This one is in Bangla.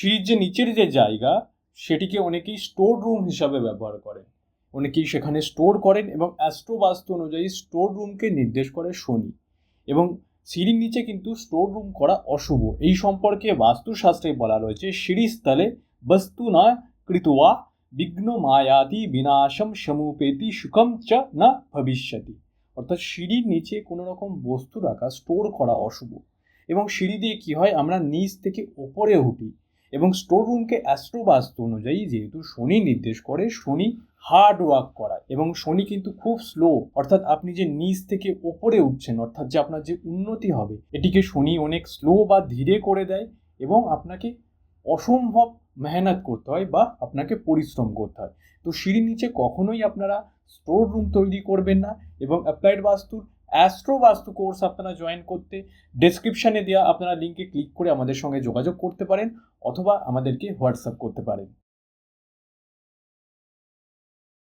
সিঁড়ির যে নিচের যে জায়গা, সেটিকে অনেকেই স্টোর রুম হিসাবে ব্যবহার করেন। অনেকেই সেখানে স্টোর করেন এবং অ্যাস্ট্রো বাস্তু অনুযায়ী স্টোর রুমকে নির্দেশ করে শনি এবং সিঁড়ির নিচে কিন্তু স্টোর রুম করা অশুভ। এই সম্পর্কে বাস্তুশাস্ত্রে বলা রয়েছে সিঁড়িস্থলে বস্তু না কৃতুয়া, বিঘ্ন মায়াতি বিনাশম সমুপেতি, সুখম চ না ভবিষ্যতি। অর্থাৎ সিঁড়ির নিচে কোনো রকম বস্তু রাখা স্টোর করা অশুভ। এবং সিঁড়ি দিয়ে কী হয়, আমরা নিচ থেকে ওপরে উঠি। এবং স্টোর রুমকে অ্যাস্ট্রোবাস্তু অনুযায়ী যেহেতু শনি নির্দেশ করে, শনি হার্ড ওয়ার্ক করা এবং শনি কিন্তু খুব স্লো অর্থাৎ আপনি যে নিচ থেকে ওপরে উঠছেন, অর্থাৎ যে আপনার যে উন্নতি হবে, এটিকে শনি অনেক স্লো বা ধীরে করে দেয় এবং আপনাকে অসম্ভব মেহনত করতে হয় বা আপনাকে পরিশ্রম করতে হয়। তো সিঁড়ির নিচে কখনোই আপনারা স্টোর রুম তৈরি করবেন না এবং অ্যাপ্লাইড বাস্তুর অ্যাস্ট্রো বাস্তু কোর্স আপনারা জয়েন করতে ডেসক্রিপশানে দেওয়া আপনারা লিঙ্কে ক্লিক করে আমাদের সঙ্গে যোগাযোগ করতে পারেন অথবা আমাদেরকে হোয়াটসঅ্যাপ করতে পারেন।